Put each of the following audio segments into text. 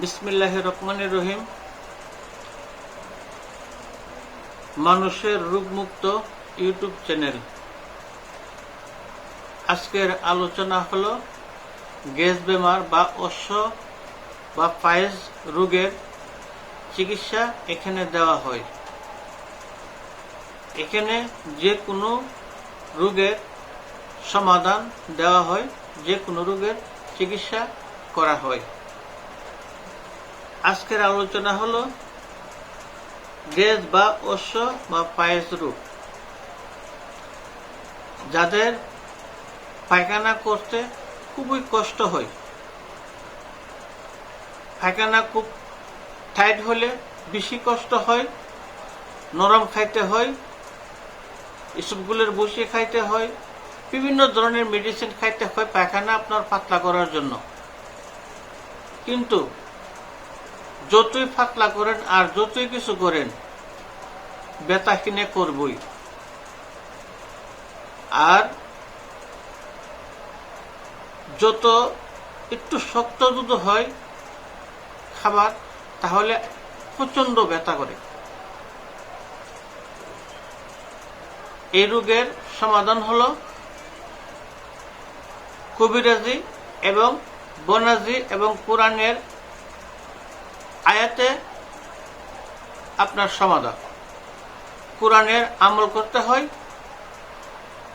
বিসমিল্লাহ রহমান রহিম। মানুষের রোগমুক্ত ইউটিউব চ্যানেল। আজকের আলোচনা হল গ্যাস বেমার বা অশ্ব বা পায়েস রোগের চিকিৎসা এখানে দেওয়া হয়। এখানে যে কোনো রোগের সমাধান দেওয়া হয় যে কোনো রোগের চিকিৎসা করা হয়। আজকের আলোচনা হলো গ্যাস বা অশ্ব বা পায়েস রূপ। যাদের পায়খানা করতে খুবই কষ্ট হয়। পায়খানা খুব টাইট হলে বেশি কষ্ট হয়, নরম খাইতে হয় এসবগুলোর বসিয়ে খাইতে হয়, বিভিন্ন ধরনের মেডিসিন খাইতে হয় পায়খানা আপনার পাতলা করার জন্য। কিন্তু যতই পাতলা করেন আর যতই কিছু করেন বেতা কিনে করবই। আর যত একটু শক্ত যদি হয় খাবার, তাহলে প্রচণ্ড ব্যথা করে। এই রোগের সমাধান হলো কবিরাজি এবং বনাজি এবং কোরআনের আয়াতে আপনার সমাধান। কোরআনের আমল করতে হয়,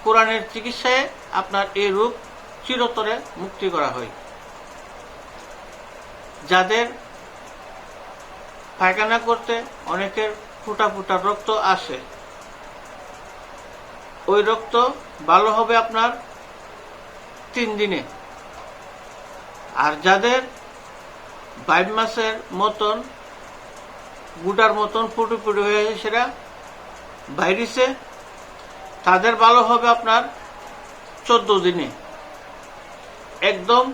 কোরআনের চিকিৎসায় আপনার এই রোগ চিরতরে মুক্তি করা হয়। যাদের পায়খানা করতে অনেকের ফুটা ফুটা রক্ত আসে, ওই রক্ত ভালো হবে আপনার তিন দিনে। আর যাদের বাইশ মাসের মতন গুটার মতন ফুটু ফুটু হয়ে সেটা বাইরিছে। তাদের ভালো হবে আপনার চোদ্দ দিনে। একদম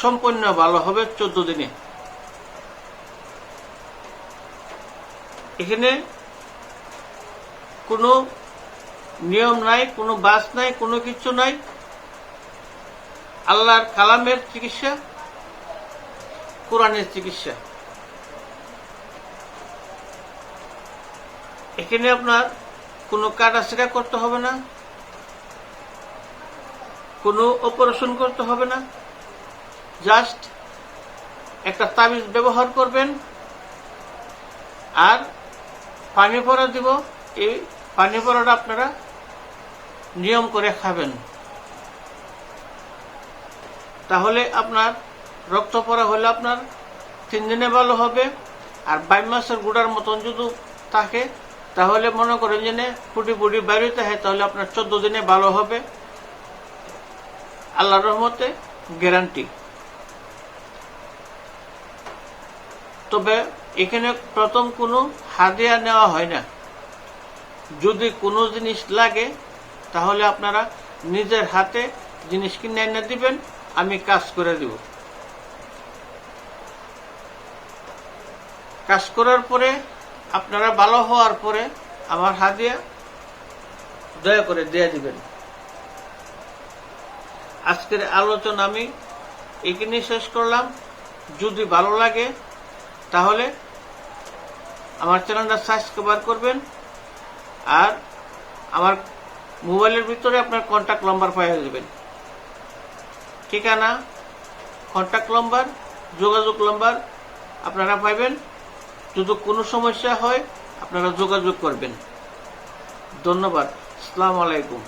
সম্পূর্ণ ভালো হবে চোদ্দ দিনে। এখানে কোনো নিয়ম নাই, কোনো বাস নাই, কোনো কিছু নাই। আল্লাহর কালামের চিকিৎসা কোরআনের চিকিৎসা। এখানে আপনার কোনো কাটাছিড়া করতে হবে না। কোনো অপারেশন করতে হবে না। জাস্ট একটা তাবিজ ব্যবহার করবেন। আর পানি পরা দিব। এই পানি পরাটা আপনারা নিয়ম করে খাবেন। তাহলে আপনার রক্ত পড়া হলে আপনার তিন দিনে ভালো হবে। আর বাইশ মাসের গুড়ার মতন যদি থাকে, তাহলে মনে করেন যে ফুটি ফুটি বেরোতে হয়, তাহলে আপনার চোদ্দ দিনে ভালো হবে। আল্লাহ রহমতে গ্যারান্টি। তবে এখানে প্রথম কোনো হাদিয়া নেওয়া হয় না। যদি কোনো জিনিস লাগে, তাহলে আপনারা নিজের হাতে জিনিস কিনে এনে দিবেন, আমি কাজ করে দিব। কাজ করার পরে, আপনারা ভালো হওয়ার পরে আমার হাদিয়া দয়া করে দিয়ে দিবেন। আজকের আলোচনা আমি এখানেই শেষ করলাম। যদি ভালো লাগে, তাহলে আমার চ্যানেলটা সাবস্ক্রাইব করবেন। আর আমার মোবাইলের ভিতরে আপনার কন্ট্যাক্ট নাম্বার পাইয়ে দেবেন ঠিকানা কন্ট্যাক্ট নাম্বার যোগাযোগ নাম্বার আপনারা পাইবেন। যদি কোনো সমস্যা হয় আপনারা যোগাযোগ করবেন। ধন্যবাদ। আসসালামু আলাইকুম।